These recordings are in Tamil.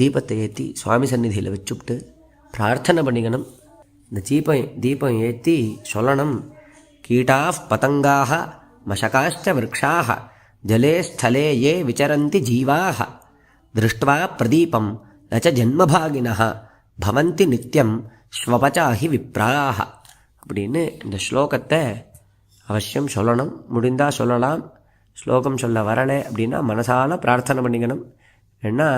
தீபத்தை ஏற்றி சுவாமி சந்நிதியில் வச்சுவிட்டு பிரார்த்தனை பண்ணிக்கணும். இந்த தீபம் தீபம் ஏற்றி சொல்லணும். கீட்டா பதங்காக மசகாஷ்ட விரக்ஷாக ஜலே ஸ்தலே ஏ விச்சரந்தி ஜீவாக திருஷ்டுவா பிரதீபம் நச்ச ஜென்மபாகினः பவந்தி நித்தியம் ஸ்வபச்சாகி விப்ராக அப்படின்னு இந்த ஸ்லோகத்தை அவசியம் சொல்லணும். முடிந்தால் சொல்லலாம். ஸ்லோகம் சொல்ல வரலை அப்படின்னா மனசால் பிரார்த்தனை பண்ணிக்கணும். ஏன்னா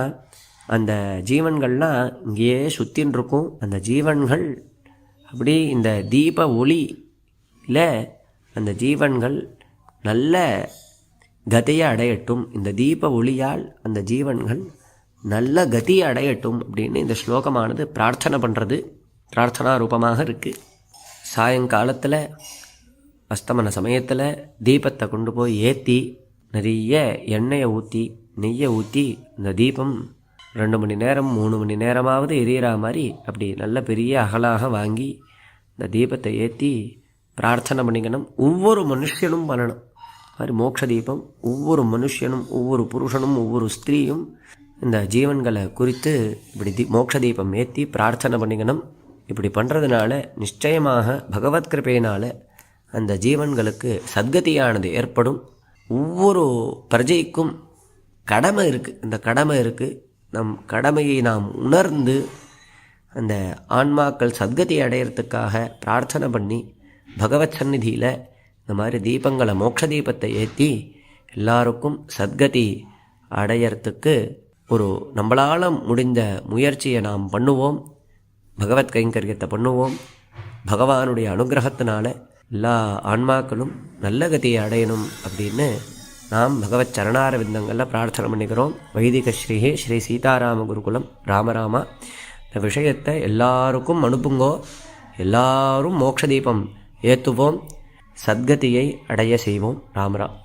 அந்த ஜீவன்கள்லாம் இங்கேயே சுற்றின்னு இருக்கும் அந்த ஜீவன்கள் அப்படி இந்த தீப ஒளியில் அந்த ஜீவன்கள் நல்ல கதையை அடையட்டும். இந்த தீப ஒளியால் அந்த ஜீவன்கள் நல்ல கதியை அடையட்டும் அப்படின்னு இந்த ஸ்லோகமானது பிரார்த்தனை பண்ணுறது பிரார்த்தனா ரூபமாக இருக்குது சாயங்காலத்தில் அஸ்தமன சமயத்தில் தீபத்தை கொண்டு போய் ஏற்றி நிறைய எண்ணெயை ஊற்றி நெய்யை ஊற்றி இந்த தீபம் ரெண்டு மணி நேரம் மூணு மணி நேரமாவது எரியற மாதிரி அப்படி நல்ல பெரிய அகலாக வாங்கி இந்த தீபத்தை ஏற்றி பிரார்த்தனை பண்ணிக்கணும். ஒவ்வொரு மனுஷனும் பண்ணணும். மாதிரி மோட்ச தீபம் ஒவ்வொரு மனுஷனும் ஒவ்வொரு புருஷனும் ஒவ்வொரு ஸ்திரீயும் இந்த ஜீவன்களை குறித்து இப்படி தீ மோட்ச தீபம் ஏற்றி பிரார்த்தனை பண்ணிக்கணும். இப்படி பண்ணுறதுனால நிச்சயமாக பகவத் கிருப்பையினால் அந்த ஜீவன்களுக்கு சத்கதியானது ஏற்படும். ஒவ்வொரு பிரஜைக்கும் கடமை இருக்குது இந்த கடமை இருக்குது நம் கடமையை நாம் உணர்ந்து அந்த ஆன்மாக்கள் சத்கதி அடையிறதுக்காக பிரார்த்தனை பண்ணி பகவத் சந்நிதியில் இந்த மாதிரி தீபங்களை மோட்ச தீபத்தை ஏற்றி எல்லாருக்கும் சத்கதி அடையறதுக்கு ஒரு நம்மளால் முடிந்த முயற்சியை நாம் பண்ணுவோம். பகவத் கைங்கரியத்தை பண்ணுவோம். பகவானுடைய அனுகிரகத்தினால எல்லா ஆன்மாக்களும் நல்ல கதியை அடையணும் அப்படின்னு நாம் பகவத் சரணார விந்தங்களில் பிரார்த்தனை பண்ணிக்கிறோம். வைதிக ஸ்ரீஹே ஸ்ரீ சீதாராம குருகுலம் ராமராமா. இந்த விஷயத்தை எல்லாருக்கும் அனுப்புங்கோ. எல்லாரும் மோட்ச தீபம் ஏற்றுவோம் சத்கதியை அடைய செய்வோம். ராமராம்